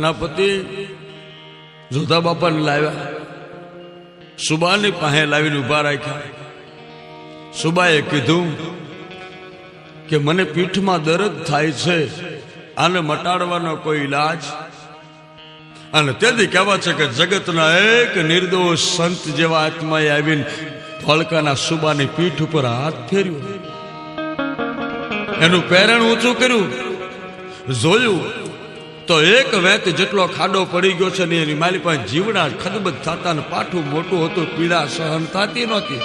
ના જોધા બાપાને લાવ્યા. સુબાની પાસે લાવીને ઊભા રાખ્યા. સુબાએ કીધું કે મને પીઠમાં દર્દ થાય છે, આને મટાડવાનો કોઈ ઇલાજ અને તેથી કહેવા છે કે જગતના એક નિર્દોષ સંત જેવા આત્માએ આવીને ફળકાના સુબાની પીઠ ઉપર હાથ ફેર્યો. એનું પેરણ ઊંચું કર્યું. જોયું તો એક વેત જેટલો ખાડો પડી ગયો છે ને એની મારી પાસે જીવડા ખદબદ થતા ને પાઠું મોટું હતું, પીડા સહન થતી નહોતી.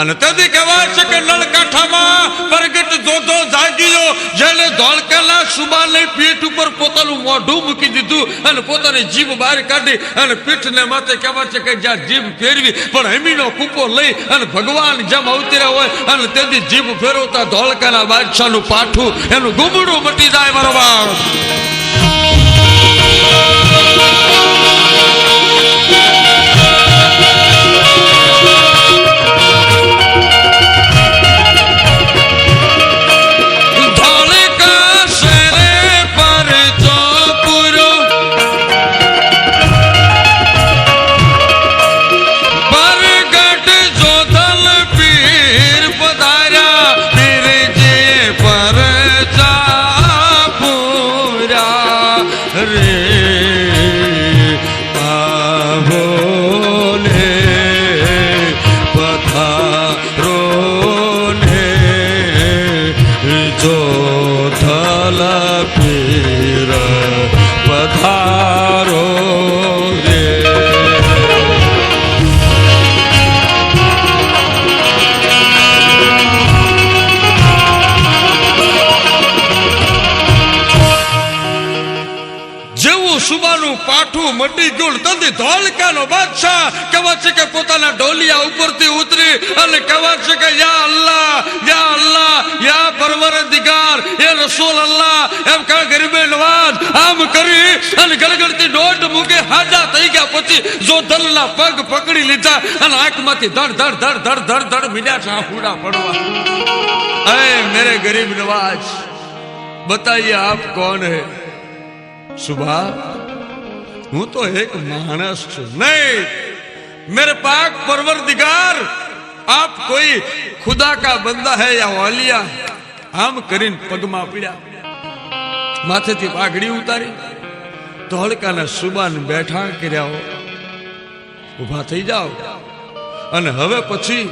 અને તેથી કહેવાય છે કે નળકાંઠામાં પ્રગટ જોધો જાગીયો જેને ધોળકેલા સુબાની પીઠ ઉપર પોતાનું મોઢું મૂકી દીધું અને પોતાની જીભ બહાર કાઢી અને પીઠને માથે કહેવાય છે કે જ્યાં જીભ ફેરવી, પણ હમીનો કૂપો લઈ અને ભગવાન જેમ અવતર્યા હોય અને તેથી જીભ ફેરવતા ધોળકાના બાદશાહનું પાઠું એનું ગુમડું મટી જાય મારો બાળ જેવું સુબાનું પાઠું મટી ગુણ તદી ધોળકાનો બાદશાહ કહેવા છે કે પોતાના ઢોલિયા ઉપરથી ઉતરી અને કહેવા છે કે યા અલ્લાહ યા અલ્લાહ, યા પરવરદિગાર, એ રસૂલ અલ્લાહ एमका गरीबे नवाज़ आम करी अन गलगलती डोट मुके हाजा तई गया पछी जो दलला पग पकड़ी लीजा अन आँख माती धड़ धड़ धड़ धड़ धड़ धड़ मिल्या छा फूडा पड़वा. ए मेरे गरीब नवाज़, बताइए आप कौन है? सुबह हूँ तो एक मानस नहीं, मेरे पाक परवरदिगार, आप कोई खुदा का बंदा है या वालिया हम करीन पगमा માથેથી પાઘડી ઉતારી, ધોળકાના સુબાન બેઠા કર્યા ઊભા થઈ જાઓ. અને હવે પછી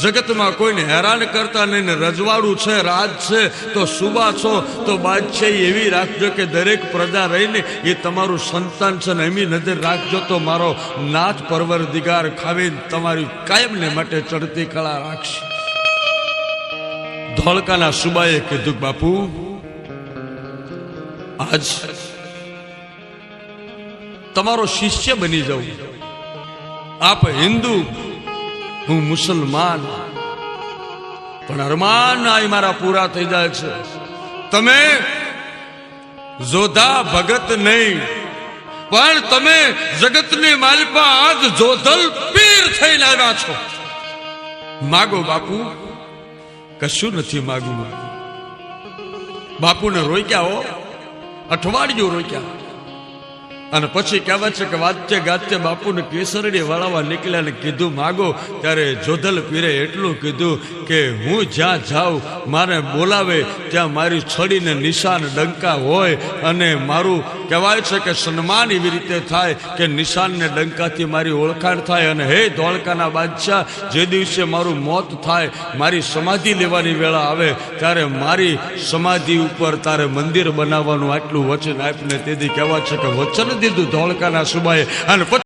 જગતમાં કોઈને હેરાન કરતા નહીં ને રજવાડું છે, રાજ છે, તો સુબા છો, તો બાદશાહી એવી રાખજો કે દરેક પ્રજા રહીને એ તમારું સંતાન છે ને એમી નજર રાખજો તો મારો નાથ પરવર દિગાર ખાવીને તમારી કાયમને માટે ચડતી કળા રાખશે. ધોળકાના સુબાએ કીધું, બાપુ આજ તમારો શિષ્ય બની જાઉં. આપ હિન્દુ, હું મુસલમાન. પણ અરમાન આ મારા પૂરા થઈ જાય છે. તમે જોધા ભગત નહીં. પણ તમે જગતની માલપા આજ જોધલ પીર થઈને આવ્યા છો. માગો બાપુ, કશું નથી માગવું બાપુને રોક્યા હો. અઠવાડિયું રોક્યા અને પછી કહેવાય છે કે વાત્ય ગાત્ય બાપુને કેસરડી વળાવવા નીકળ્યા ને કીધું, માગો, ત્યારે જોધલ પીરે એટલું કીધું કે હું જ્યાં જાઉં, મારે બોલાવે, ત્યાં મારી છડીને નિશાન ડંકા હોય અને મારું કહેવાય છે કે સન્માન એવી રીતે થાય કે નિશાનને ડંકાથી મારી ઓળખાણ થાય અને હે ધોળકાના બાદશાહ, જે દિવસે મારું મોત થાય, મારી સમાધિ લેવાની વેળા આવે, ત્યારે મારી સમાધિ ઉપર તારે મંદિર બનાવવાનું આટલું વચન આપને. તેથી કહેવાય છે કે વચન દીધું ધોળકાના સુબાએ અને